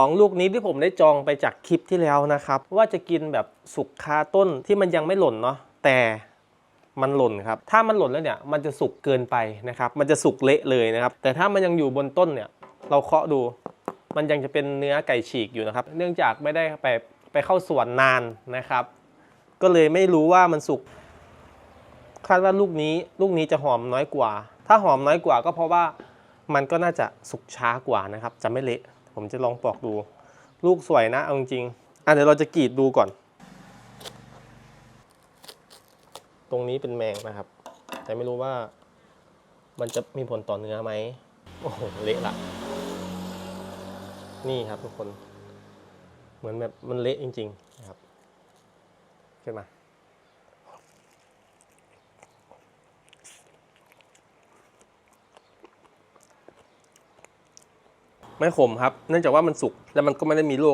2 ลูกนี้ที่ผมได้จองไปจากคลิปที่แล้วนะครับ ว่าจะกินแบบสุกคาต้นที่มันยังไม่หล่นเนาะแต่มันหล่นครับ ถ้ามันหล่นแล้วเนี่ยมันจะสุกเกินไปนะครับ มันจะสุกเละเลยนะครับ แต่ถ้ามันยังอยู่บนต้นเนี่ย เราเคาะดู มันยังจะเป็นเนื้อไก่ฉีกอยู่นะครับ เนื่องจากไม่ได้ไปไปเข้าสวนนานนะครับ ก็เลยไม่รู้ว่ามันสุกคาดว่าลูกนี้ลูกนี้จะหอมน้อยกว่า ถ้าหอมน้อยกว่าก็เพราะว่ามันก็น่าจะสุกช้ากว่านะครับ จะไม่เละ ผมจะลองปอกดู ลูกสวยนะเอาจริงอะเดี๋ยวเราจะกรีดดูก่อน ตรงนี้เป็นแมงนะครับ แต่ไม่รู้ว่ามันจะมีผลต่อเนื้อไหมโอ้โหเละละนี่ครับทุกคน เหมือนแบบมันเละจริง ๆ นะครับ ขึ้นมา ไม่ขมครับ เนื่องจากว่ามันสุกแล้วมันก็ไม่ได้มีโรค